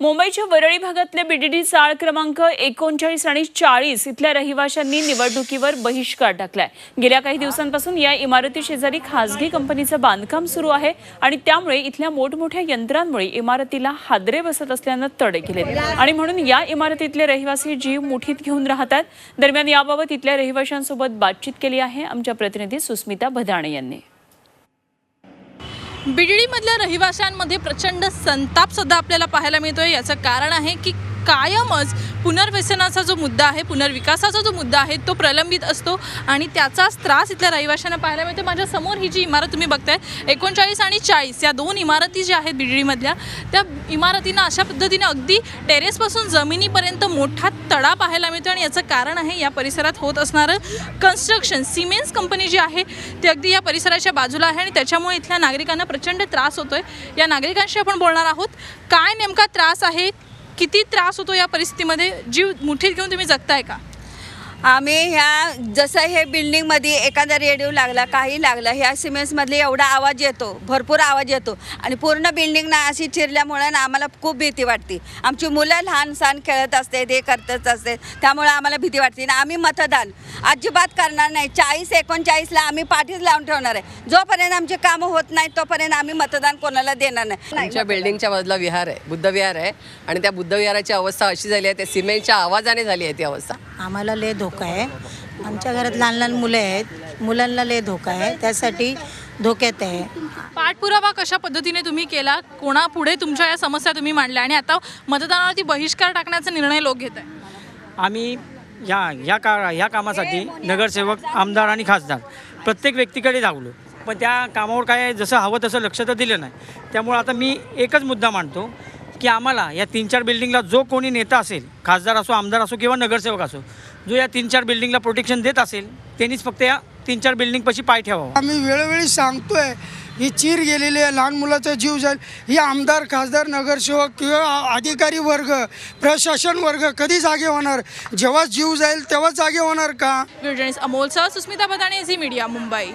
मुंबईच्या वरळी भागातल्या बीडीडी चाळ क्रमांक एकोणचाळीस आणि चाळीस इथल्या रहिवाशांनी निवडणुकीवर बहिष्कार टाकलाय. गेल्या काही दिवसांपासून या इमारती शेजारी खासगी कंपनीचं बांधकाम सुरू आहे आणि त्यामुळे इथल्या मोठमोठ्या यंत्रांमुळे इमारतीला हादरे बसत असल्यानं तडे गेले. आणि म्हणून या इमारतीतले रहिवासी जीव मुठीत घेऊन राहतात. दरम्यान याबाबत इथल्या रहिवाशांसोबत बातचीत केली आहे आमच्या प्रतिनिधी सुस्मिता भदाणे यांनी. बिडळीमधल्या रहिवाशांमध्ये प्रचंड संताप सुद्धा आपल्याला पाहायला मिळतोय. याचं कारण आहे की कायमच पुनर्वसनाचा जो मुद्दा आहे पुनर्विकासाचा जो मुद्दा आहे तो प्रलंबित असतो आणि त्याचाच त्रास इथल्या रहिवाशांना पाहायला मिळतो. माझ्यासमोर ही जी इमारत तुम्ही बघताय एकोणचाळीस आणि चाळीस या दोन इमारती ज्या आहेत बीडीडीमधल्या त्या इमारतींना अशा पद्धतीने अगदी टेरेसपासून जमिनीपर्यंत मोठा तडा पाहायला मिळतो आणि याचं कारण आहे या परिसरात होत असणारं कन्स्ट्रक्शन सिमेंट्स कंपनी जी आहे ती अगदी या परिसराच्या बाजूला आहे आणि त्याच्यामुळे इथल्या नागरिकांना प्रचंड त्रास होतोय. या नागरिकांशी आपण बोलणार आहोत. काय नेमका त्रास आहे? किती त्रास होतो या परिस्थितीमध्ये? जीव मुठीत घेऊन तुम्ही जगताय का? आम्ही ह्या जसं हे बिल्डिंगमध्ये एखादा रेडिओ लागला काही लागलं ह्या सिमेंट्समधले एवढा आवाज येतो भरपूर आवाज येतो. आणि पूर्ण बिल्डिंग ना अशी चिरल्यामुळे ना आम्हाला खूप भीती वाटते. आमची मुलं लहान सहान खेळत असते ते करतच असते. त्यामुळे आम्हाला भीती वाटते. आणि आम्ही मतदान. अजिबात करणार नाही. चाळीस एकोणचाळीसला आम्ही पाठीच लावून ठेवणार आहे. जोपर्यंत आमची कामं होत नाही तोपर्यंत आम्ही मतदान कोणाला देणार नाही. आमच्या बिल्डिंगच्या बाजूला विहार आहे बुद्ध विहार आहे. आणि त्या बुद्ध विहाराची अवस्था अशी झाली आहे त्या सिमेंटच्या आवाजाने झाली आहे ती अवस्था. आम्हाला लय धोका आहे. आमच्या घरात लहान लहान मुले आहेत. मुलांना लय धोका आहे. त्यासाठी धोक्यात आहे. पाठपुरावा कशा पद्धतीने तुम्ही केला? कोणापुढे तुमच्या या समस्या तुम्ही मांडल्या? आणि आता मतदानावरती बहिष्कार टाकण्याचा निर्णय लोक घेत आहे आम्ही या या का ह्या कामासाठी नगरसेवक आमदार आणि खासदार प्रत्येक व्यक्तीकडे धावलो. पण त्या कामावर काय जसं हवं तसं लक्ष तर दिलं नाही. त्यामुळे आता मी एकच मुद्दा मांडतो की आम्हाला या तीन चार बिल्डिंगला जो कोणी नेता असेल खासदार असो आमदार असो किंवा नगरसेवक असो जो या तीन चार बिल्डिंगला प्रोटेक्शन देत असेल त्यांनीच फक्त या तीन चार बिल्डिंगपाशी पाय ठेवावा. आम्ही वेळोवेळी सांगतोय ही चीर गेलेली आहे लहान मुलाचा जीव जाईल. ही आमदार खासदार नगरसेवक किंवा अधिकारी वर्ग प्रशासन वर्ग कधी जागे होणार? जेव्हा जीव जाईल तेव्हा जागे होणार का? अमोल सह सुस्मिता बदाणे झी मीडिया मुंबई.